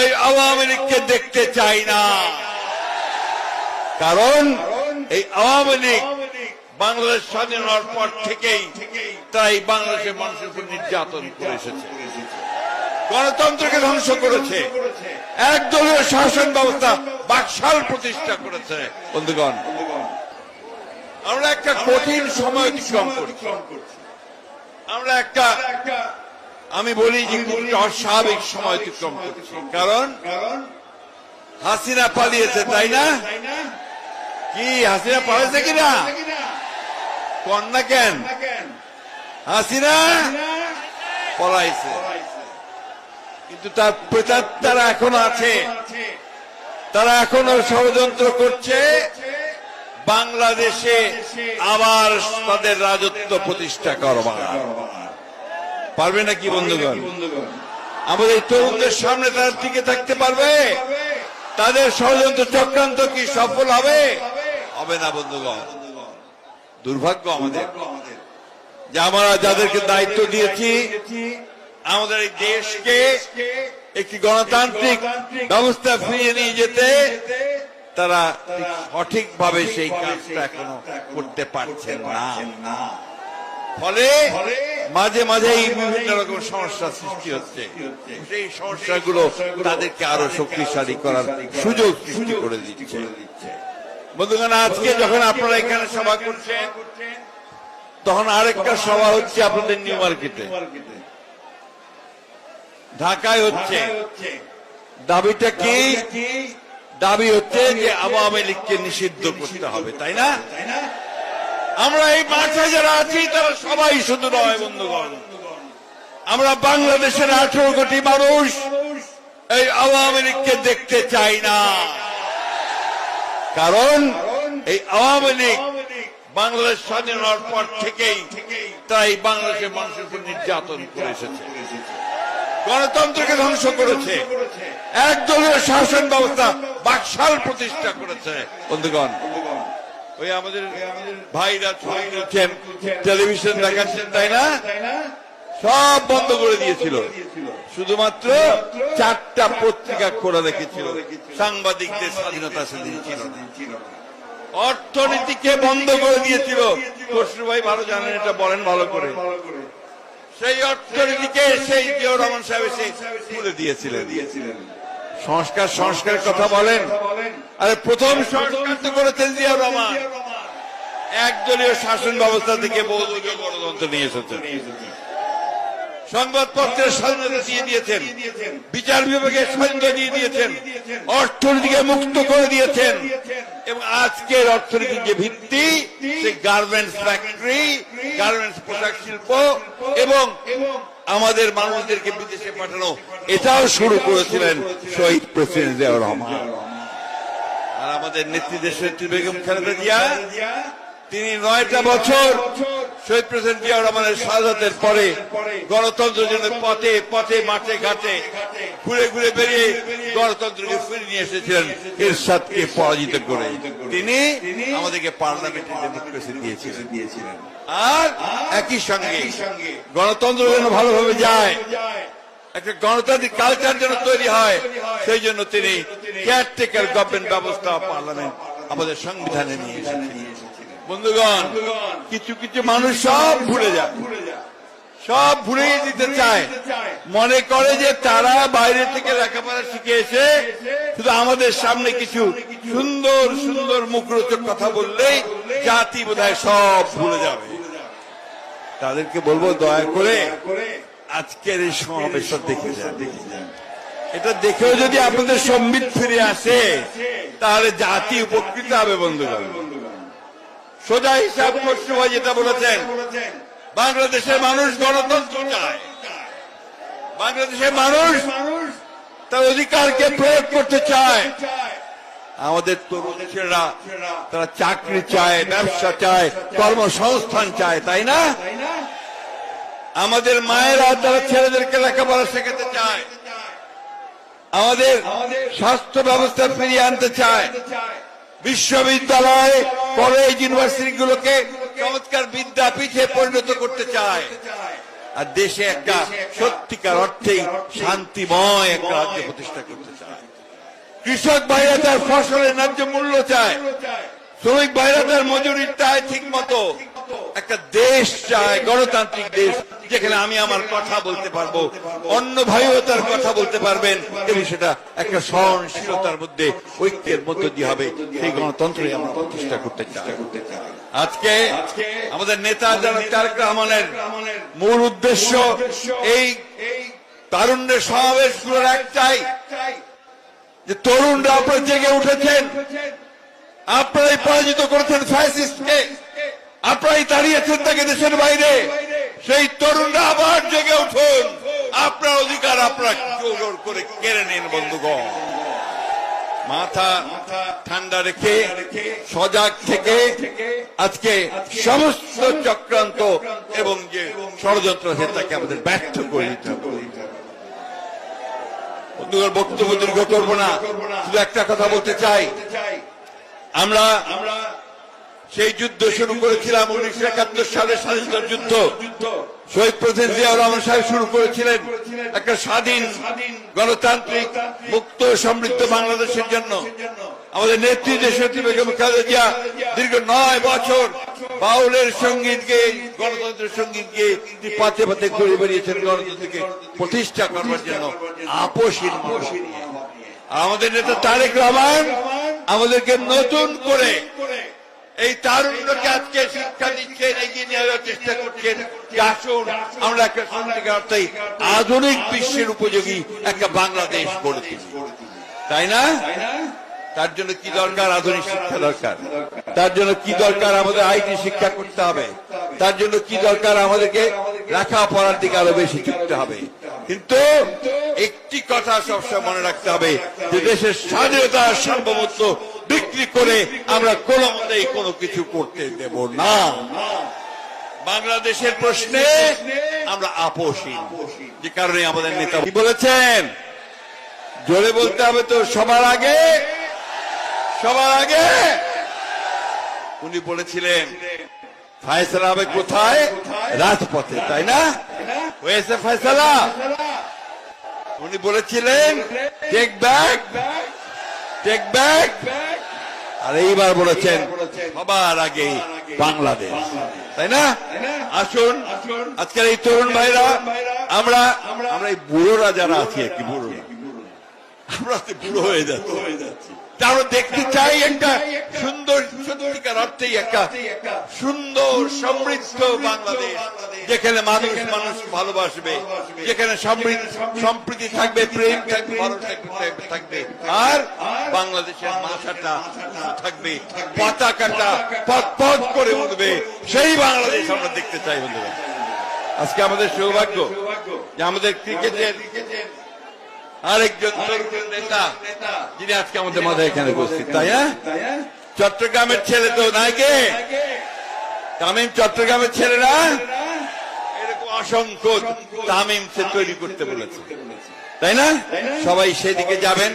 এই আওয়ামী লীগকে দেখতে চাই না। কারণ এই আওয়ামী লীগ বাংলাদেশ স্বাধীন হওয়ার পর থেকেই তাই বাংলাদেশের মানুষের উপর নির্যাতন করে এসেছে। গণতন্ত্রকে ধ্বংস করেছে। একদলীয় শাসন ব্যবস্থা বাকশাল প্রতিষ্ঠা করেছে। বন্ধুগণ, আমরা একটা কঠিন সময় অতিক্রম করছি। আমরা একটা আমি বলি যে খুব অস্বাভাবিক সময় অতিক্রম করছি। কারণ হাসিনা পালিয়েছে, তাই না? কি, হাসিনা পালিয়েছে কিনা? কন্যা কেন? হাসিনা পলাইছে। কিন্তু তার প্রেতাত্মারা এখন আছে। তারা এখনও ষড়যন্ত্র করছে। বাংলাদেশে আবার তাদের রাজত্ব প্রতিষ্ঠা করবার। পারবে নাকি বন্ধুগণ? আমাদের তরুণদের সামনে তারা টিকে থাকতে পারবে? তাদের ষড়যন্ত্র চক্রান্ত কি সফল হবে? হবে না বন্ধুগণ। দুর্ভাগ্য আমাদের যে আমরা যাদেরকে দায়িত্ব দিয়েছি, আমাদের এই দেশকে একটি গণতান্ত্রিক ব্যবস্থা ফিরিয়ে নিয়ে যেতে তারা সঠিকভাবে সেই কাজটা এখনও করতে পারছেন না। ফলে মাঝে মাঝেই বিভিন্ন রকম সমস্যা সৃষ্টি হচ্ছে। সেই সমস্যাগুলো তাদেরকে আরও শক্তিশালী করার সুযোগ সৃষ্টি করে দিচ্ছে। বন্ধুগণ আজকে যখন আপনারা এখানে সভা করছেন তখন আরেকটা সভা হচ্ছে আপনাদের নিউ মার্কেটে। ঢাকায় হচ্ছে। দাবিটা কি? দাবি হচ্ছে যে আওয়ামী লীগকে নিষিদ্ধ করতে হবে তাই না? আমরা এই মাঠে যারা আছি, তারা সবাই শুধু নয়, বন্ধুগণ। আমরা বাংলাদেশের আঠেরো কোটি মানুষ, এই আওয়ামী লীগকে দেখতে চাই না। কারণ এই আওয়ামী লীগ বাংলাদেশ স্বাধীন হওয়ার পর থেকেই তাই বাংলাদেশের মানুষের উপর নির্যাতন করে এসেছে। গণতন্ত্রকে ধ্বংস করেছে। একদলীয় শাসন ব্যবস্থা বাকশাল প্রতিষ্ঠা করেছে, বন্ধুগণ। ওই আমাদের ভাইরা ছবি তুলছেন টেলিভিশন দেখাচ্ছেন, তাই না? সব বন্ধ করে দিয়েছিল। শুধুমাত্র চারটা পত্রিকা খোলা রেখেছিল। সাংবাদিকদের স্বাধীনতা অর্থনীতিকে বন্ধ করে দিয়েছিল। খসরু ভাই ভালো জানেন, এটা বলেন ভালো করে। সেই অর্থনীতিকে সেই জিয়াউর রহমান সাহেব এসে তুলে দিয়েছিলেন। সংস্কার, সংস্কারের কথা বলেন। আরে প্রথম সংস্কার তো করেছেন জিয়াউর রহমান। একদলীয় শাসন ব্যবস্থা থেকে বহুদলীয় গণতন্ত্র নিয়ে এসেছেন। সংবাদপত্রের স্বাধীনতা দিয়ে দিয়েছেন। বিচার বিভাগের স্বাধীনতা দিয়ে দিয়েছেন। অর্থনীতিকে মুক্ত করে দিয়েছেন। এবং আজকের অর্থনীতির যে ভিত্তি সে গার্মেন্টস ফ্যাক্টরি গার্মেন্টস পোশাক শিল্প এবং আমাদের মানুষদেরকে বিদেশে পাঠানো, এটাও শুরু করেছিলেন শহীদ প্রেসিডেন্ট জিয়াউর রহমান। আর আমাদের নেত্রী দেশের বেগম খালেদা জিয়া, তিনি নয়টা বছর শহীদ প্রেসিডেন্ট জিয়াউর রহমানের শাহাদাতের পরে গণতন্ত্রের জন্য পথে পথে, মাঠে, ঘাটে ঘুরে ঘুরে বেরিয়ে গণতন্ত্রকে ফিরে নিয়ে এসেছিলেন এরশাদকে পরাজিত করে। তিনি আমাদেরকে পার্লামেন্টে ডেমোক্রেসি দিয়েছিলেন। আর একই সঙ্গে গণতন্ত্র যেন ভালোভাবে যায়, একটা গণতান্ত্রিক কালচার যেন তৈরি হয়, সেই জন্য তিনি কেয়ারটেকার গভর্নমেন্ট ব্যবস্থা পার্লামেন্ট আমাদের সংবিধানে নিয়ে এসেছিলেন। বন্ধুগণ কিছু কিছু মানুষ সব ভুলে যায়। সব ভুলে দিতে চায়। মনে করে যে তারা বাইরে থেকে লেখাপড়া শিখে এসে শুধু আমাদের সামনে কিছু সুন্দর সুন্দর মুখরোচক কথা বললেই জাতি বোধহয় সব ভুলে যাবে। তাদেরকে বলব দয়া করে আজকের এই সমাবেশটা দেখে যান। এটা দেখেও যদি আপনাদের সম্বিত ফিরে আসে তাহলে জাতি উপকৃত হবে বন্ধুগণ। সোজা হিসাব খসরু ভাই যেটা বলেছেন, বাংলাদেশের মানুষ গণতন্ত্র চায়। বাংলাদেশের মানুষ তার অধিকারকে প্রয়োগ করতে চায়। আমাদের তরুণ ছেলেরা, তারা চাকরি চায়, ব্যবসা চায়, কর্মসংস্থান চায়, তাই না? আমাদের মায়েরা, তারা ছেলেদেরকে লেখাপড়া শেখাতে চায়। আমাদের স্বাস্থ্য ব্যবস্থা ফিরিয়ে আনতে চায়। বিশ্ববিদ্যালয় কলেজ ইউনিভার্সিটি গুলোকে চমৎকার বিদ্যাপীঠে পরিণত করতে চায়। আর দেশে একটা সত্যিকার অর্থেই শান্তিময় একটা রাজ্য প্রতিষ্ঠা করতে চায়। কৃষক ভাইরা তার ফসলের ন্যায্য মূল্য চায়। শ্রমিক ভাইরা তার মজুরি চায় ঠিক মতো একটা দেশ চায় গণতান্ত্রিক দেশ, যেখানে আমি আমার কথা বলতে পারব। অন্য ভাইও তার কথা বলতে পারবেন এবং সেটা একটা সহনশীলতার মধ্যে, ঐক্যের মধ্য দিয়ে হবে। সেই গণতন্ত্রই আমরা প্রতিষ্ঠা করতে চাই। আজকে আমাদের নেতা যারা তারেক রহমানের মূল উদ্দেশ্য, এই তারুণ্যের সমাবেশগুলোর একটাই, যে তরুণরা আপনারা জেগে উঠেছেন। আপনারাই পরাজিত করেছেন। দাঁড়িয়েছেন তাকে দেশের বাইরে, সেই তরুণরা আবার জেগে উঠুন। আপনার অধিকার আপনারা জোর করে কেড়ে নিন, বন্ধুগণ। মাথা ঠান্ডা রেখে, সজাগ থেকে আজকে সমস্ত চক্রান্ত এবং যে ষড়যন্ত্র আছে তাকে আমাদের ব্যর্থ করে বন্ধুগণ, বক্তব্য দীর্ঘ করব না। শুধু একটা কথা বলতে চাই। আমরা সেই যুদ্ধ শুরু করেছিলাম উনিশশো একাত্তর সালের স্বাধীনতার যুদ্ধ। শহীদ প্রেসিডেন্ট জিয়া রহমান সাহেব শুরু করেছিলেন একটা স্বাধীন গণতান্ত্রিক মুক্ত সমৃদ্ধ বাংলাদেশের জন্য। আমাদের নেত্রী দেশনেত্রী বেগম খালেদা জিয়া, দীর্ঘ নয় বছর বাউলের সঙ্গীতকে, গণতন্ত্রের সঙ্গীতকে পাতে পাতে ঘুরে বেরিয়েছেন গণতন্ত্রকে প্রতিষ্ঠা করবার জন্য, আপোষহীন আমাদের নেতা তারেক রহমান আমাদেরকে নতুন করে এই তারুণ্যকে আজকে শিক্ষা দিচ্ছেন এগিয়ে নিয়ে যাওয়ার চেষ্টা করছেন। যে আসুন, আমরা একটা সত্যিকার অর্থে আধুনিক বিশ্বের উপযোগী একটা বাংলাদেশ গড়ে তুলি। তাই না? তার জন্য কি দরকার? আধুনিক শিক্ষা দরকার। তার জন্য কি দরকার? আমাদের আইটি শিক্ষা করতে হবে। তার জন্য কি দরকার? আমাদেরকে লেখাপড়ার দিকে আরও বেশি যুক্ত হবে। কিন্তু একটি কথা সবসময় মনে রাখতে হবে, যে দেশের স্বাধীনতা সার্বভৌমত্ব বিক্রি করে আমরা কোনো মতেই কোনো কিছু করতে দেব না। বাংলাদেশের প্রশ্নে আমরা আপোষহীন। যে কারণে আমাদের নেতা বলেছেন? জোরে বলতে হবে তো সবার আগে। সবার আগে। উনি বলেছিলেন, ফায়সালা হবে কোথায়? রাজপথে, তাই না? হয়েছে ফায়সালা। উনি বলেছিলেন টেক ব্যাক টেক ব্যাক আর এইবার বলেছেন, সবার আগে বাংলাদেশ। তাই না? আসুন, আজকের এই তরুণ ভাইরা, আমরা আমরা এই বুড়োরা যারা আছি আর কি বুড়ো আমরা বুড়ো হয়ে যাচ্ছি। তা আমরা দেখতে চাই একটা সুন্দর সত্যিকার অর্থেই একটা সুন্দর সমৃদ্ধ বাংলাদেশ, যেখানে মানুষ মানুষ ভালোবাসবে, যেখানে সম্প্রীতি থাকবে, প্রেম থাকবে থাকবে আর বাংলাদেশের মাথাটা থাকবে, পতাকাটা পথ পথ করে উঠবে। সেই বাংলাদেশ আমরা দেখতে চাই, বন্ধুরা। আজকে আমাদের সৌভাগ্য যে আমাদের ক্রিকেটের আরেকজন তরুণ নেতা যিনি আজকে আমাদের মাথায় এখানে উপস্থিত তাই না? চট্টগ্রামের ছেলে তো নাইকে তামিম চট্টগ্রামের ছেলেরা এরকম অসংখ্য তামিম সে তৈরি করতে বলেছে। তাই না? সবাই সেদিকে যাবেন।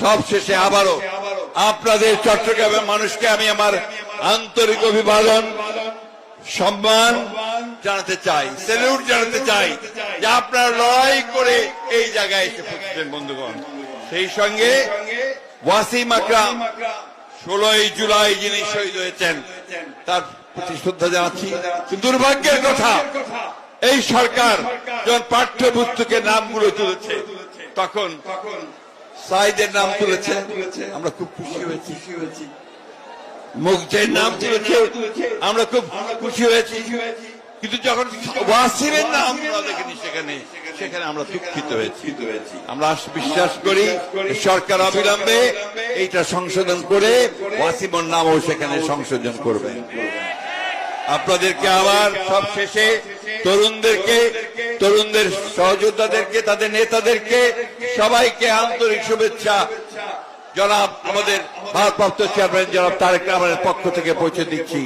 সব শেষে আবারও আপনাদের চট্টগ্রামের মানুষকে আমি আমার আন্তরিক অভিবাদন সম্মান জানাতে চাই। সেলিউট জানাতে চাই। যে আপনারা লড়াই করে এই জায়গায় এসে পৌঁছেছেন বন্ধুগণ। সেই সঙ্গে ওয়াসিম আকরাম ষোলোই জুলাই যিনি শহীদ হয়েছেন, তার প্রতি শ্রদ্ধা জানাচ্ছি। দুর্ভাগ্যের কথা, এই সরকার যখন পাঠ্যপুস্তকের নামগুলো তুলেছে, তখন সাইদের নাম তুলেছে। আমরা খুব খুশি হয়েছি। মুগ্ধের নাম তুলেছে। আমরা খুব খুশি হয়েছি। কিন্তু যখন ওয়াসিমের নাম দেখিনি সেখানে সেখানে আমরা দুঃখিত হয়েছি। আমরা বিশ্বাস করি, সরকার অবিলম্বে এইটা সংশোধন করে ওয়াসিমের নামও সেখানে সংশোধন করবে। আপনাদেরকে আবার সব শেষে তরুণদেরকে, তরুণদের সহযোদ্ধাদেরকে, তাদের নেতাদেরকে সবাইকে আন্তরিক শুভেচ্ছা। জনাব, আমাদের ভারপ্রাপ্ত চেয়ারম্যান জনাব তারেক রহমানের পক্ষ থেকে পৌঁছে দিচ্ছি।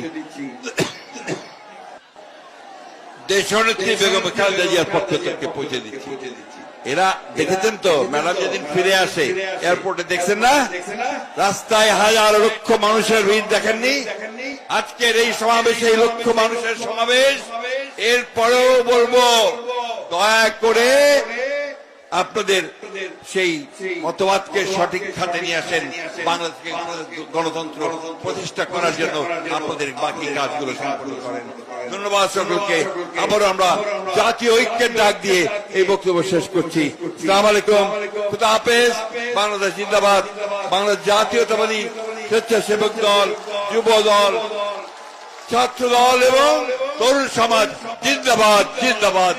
দেশনেত্রী বেগম খালেদা জিয়ার পক্ষ থেকে পৌঁছে দিচ্ছি। এরা, দেখেছেন তো, ম্যাডাম যেদিন ফিরে আসে, এয়ারপোর্টে দেখছেন না? রাস্তায় হাজার লক্ষ মানুষের ভিড় দেখেননি? আজকের এই সমাবেশে, এই লক্ষ মানুষের সমাবেশ, এরপরেও বলব, দয়া করে আপনাদের সেই মতবাদকে সঠিক খাতে নিয়ে আসেন বাংলাদেশকে গণতন্ত্র প্রতিষ্ঠা করার জন্য আপনাদের বাকি কাজগুলো সম্পন্ন করেন। ধন্যবাদ সকলকে। আবারও আমরা জাতীয় ঐক্যের ডাক দিয়ে এই বক্তব্য শেষ করছি। সালাম আলাইকুম। খুদা হাফেজ। বাংলাদেশ জিন্দাবাদ। বাংলাদেশ জাতীয়তাবাদী স্বেচ্ছাসেবক দল, যুব দল, ছাত্র দল এবং তরুণ সমাজ। জিন্দাবাদ জিন্দাবাদ